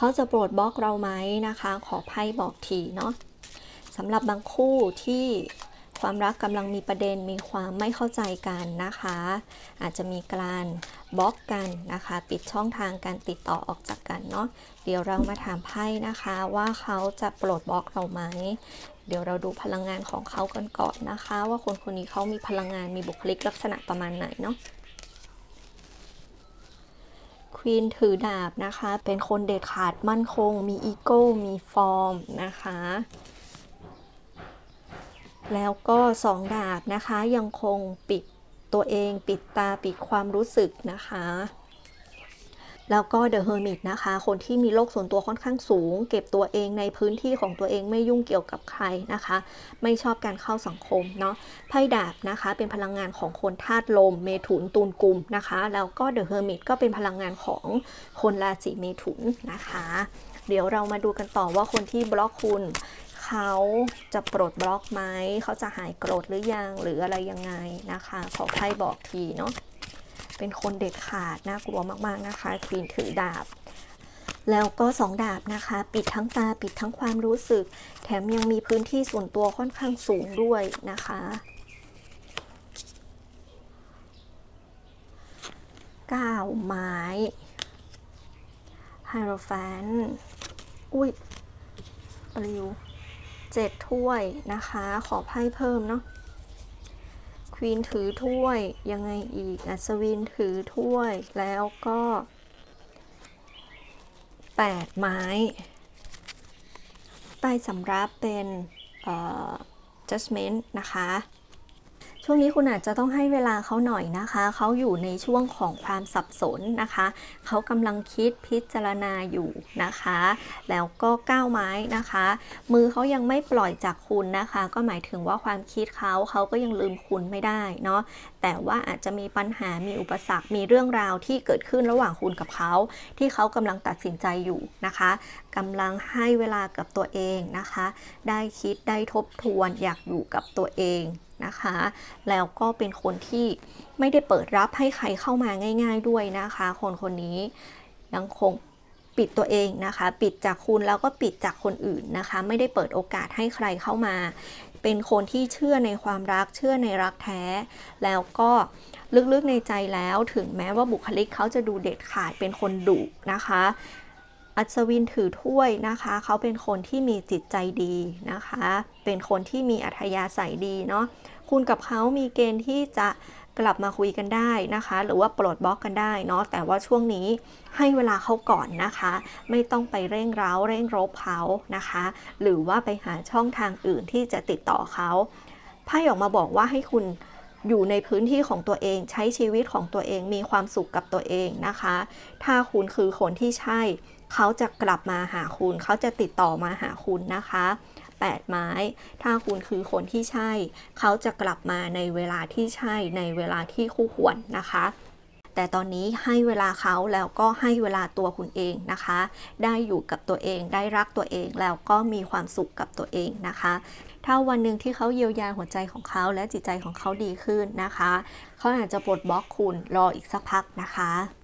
เขาจะโปรดบล็อกเราไหมนะคะ ขอไพ่บอกทีเนาะสำหรับบางคู่ที่ความรักกำลังมีประเด็นมีความไม่เข้าใจกันนะคะ อาจจะมีการบล็อกกันนะคะ ปิดช่องทางการติดต่อออกจากกันเนาะเดี๋ยวเรามาถามไพ่นะคะว่าเขาจะโปรดบล็อกเราไหมเดี๋ยวเราดูพลังงานของเขากันก่อนนะคะ ว่าคนคนนี้เขามีพลังงานมีบุคลิกลักษณะประมาณไหนเนาะ ควีนถือดาบนะคะ เป็นคนเด็ดขาดมั่นคง มีอีโก้ มีฟอร์มนะคะ แล้วก็สองดาบนะคะยังคงปิดตัวเองปิดตาปิดความรู้สึกนะคะ แล้วก็เดอะเฮอร์มิตนะคะ คนที่มีโลกส่วนตัวค่อนข้างสูง เก็บตัวเองในพื้นที่ของตัวเองไม่ยุ่งเกี่ยวกับใครนะคะ ไม่ชอบการเข้าสังคมเนาะไพ่ดาบนะคะ เป็นพลังงานของคนธาตุลม เมถุนตูนกลุ่มนะคะ แล้วก็เดอะเฮอร์มิตก็เป็นพลังงานของคนราศีเมถุนนะคะ เดี๋ยวเรามาดูกันต่อว่าคนที่บล็อกคุณเขาจะปลดบล็อกไหม เขาจะหายโกรธหรือยัง หรืออะไรยังไงนะคะ ขอไพ่บอกทีเนาะ เป็นคนเด็ดขาดน่ากลัวมากๆนะคะควีนถือดาบ แล้วก็สองดาบนะคะ ปิดทั้งตาปิดทั้งความรู้สึก แถมยังมีพื้นที่ส่วนตัวค่อนข้างสูงด้วยนะคะก้าไม้ไฮโรแฟน อุ้ยปลิวเจ็ดถ้วยนะคะ ขอไพ่เพิ่มเนาะ ควีนถือถ้วยยังไงอีก อัศวินถือถ้วยแล้วก็แปดไม้ใต้สำรับเป็นเอ่อ judgment นะคะ ช่วงนี้คุณอาจจะต้องให้เวลาเขาหน่อยนะคะ เขาอยู่ในช่วงของความสับสนนะคะ เขากำลังคิดพิจารณาอยู่นะคะ แล้วก็ก้าวไม้นะคะ มือเขายังไม่ปล่อยจากคุณนะคะ ก็หมายถึงว่าความคิดเขาเขาก็ยังลืมคุณไม่ได้เนาะ แต่ว่าอาจจะมีปัญหา มีอุปสรรค มีเรื่องราวที่เกิดขึ้นระหว่างคุณกับเขา ที่เขากำลังตัดสินใจอยู่นะคะกำลังให้เวลากับตัวเองนะคะ ได้คิด ได้ทบทวน อยากอยู่กับตัวเอง นะคะ แล้วก็เป็นคนที่ไม่ได้เปิดรับให้ใครเข้ามาง่าย ๆด้วยนะคะ คนคนนี้ยังคงปิดตัวเองนะคะ ปิดจากคุณแล้วก็ปิดจากคนอื่นนะคะ ไม่ได้เปิดโอกาสให้ใครเข้ามา เป็นคนที่เชื่อในความรักเชื่อในรักแท้ แล้วก็ลึกๆในใจแล้วถึงแม้ว่าบุคลิกเขาจะดูเด็ดขาดเป็นคนดุนะคะ อัศวินถือถ้วยนะคะ เขาเป็นคนที่มีจิตใจดีนะคะ เป็นคนที่มีอัธยาศัยดีเนาะคุณกับเขามีเกณฑ์ที่จะกลับมาคุยกันได้นะคะ หรือว่าปลดบล็อกกันได้เนาะแต่ว่าช่วงนี้ให้เวลาเขาก่อนนะคะ ไม่ต้องไปเร่งร้าวเร่งรบเขานะคะ หรือว่าไปหาช่องทางอื่นที่จะติดต่อเขาไพ่ออกมาบอกว่าให้คุณ อยู่ในพื้นที่ของตัวเอง ใช้ชีวิตของตัวเองมีความสุขกับตัวเองนะคะ ถ้าคุณคือคนที่ใช่ เขาจะกลับมาหาคุณ เขาจะติดต่อมาหาคุณนะคะ8ไม้ ถ้าคุณคือคนที่ใช่ เขาจะกลับมาในเวลาที่ใช่ในเวลาที่คู่ควรนะคะ แต่ตอนนี้ให้เวลาเขาแล้วก็ให้เวลาตัวคุณเองนะคะ ได้อยู่กับตัวเองได้รักตัวเองแล้วก็มีความสุขกับตัวเองนะคะ ถ้าวันหนึ่งที่เขาเยียวยาหัวใจของเขาและจิตใจของเขาดีขึ้นนะคะ เขาอาจจะปลดบล็อกคุณรออีกสักพักนะคะ